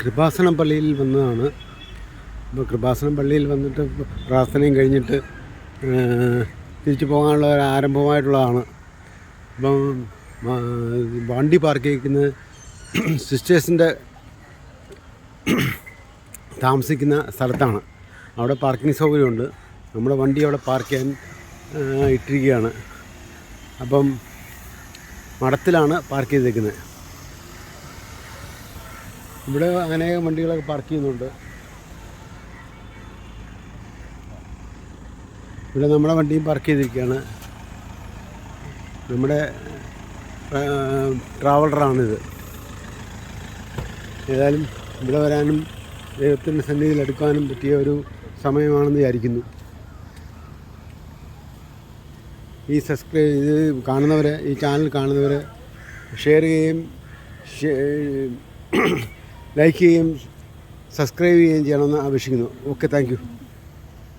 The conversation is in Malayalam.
കൃപാസനം പള്ളിയിൽ വന്നതാണ്. അപ്പോൾ കൃപാസനം പള്ളിയിൽ വന്നിട്ട് പ്രാർത്ഥനയും കഴിഞ്ഞിട്ട് തിരിച്ചു പോകാനുള്ള ഒരു ആരംഭമായിട്ടുള്ളതാണ്. അപ്പം ആ, വണ്ടി പാർക്ക് ചെയ്യുന്ന സിസ്റ്റേഴ്സിന്റെ താമസിക്കുന്ന സ്ഥലത്താണ്. അവിടെ പാർക്കിംഗ് സൗകര്യമുണ്ട്. നമ്മുടെ വണ്ടി അവിടെ പാർക്ക് ചെയ്യാൻ ഇട്ടിരിക്കുകയാണ്. അപ്പം മഠത്തിലാണ് പാർക്ക് ചെയ്തേക്കുന്നത്. ഇവിടെ അനേകം വണ്ടികളൊക്കെ പാർക്ക് ചെയ്യുന്നുണ്ട്. ഇവിടെ നമ്മുടെ വണ്ടിയും പാർക്ക് ചെയ്തിരിക്കുകയാണ്. നമ്മുടെ ട്രാവലറാണിത് ഏതായാലും ഇവിടെ വരാനും ദൈവത്തിന്റെ സന്നിധിയിൽ എടുക്കാനും പറ്റിയ ഒരു സമയമാണെന്ന് വിചാരിക്കുന്നു. ഈ സബ്സ്ക്രൈബ് ഇത് കാണുന്നവരെ ഈ ചാനൽ കാണുന്നവരെ ഷെയർ ചെയ്യുകയും ലൈക്ക് ചെയ്യുകയും സബ്സ്ക്രൈബ് ചെയ്യുകയും ചെയ്യണമെന്ന് ആവശ്യിക്കുന്നു ഓക്കെ താങ്ക്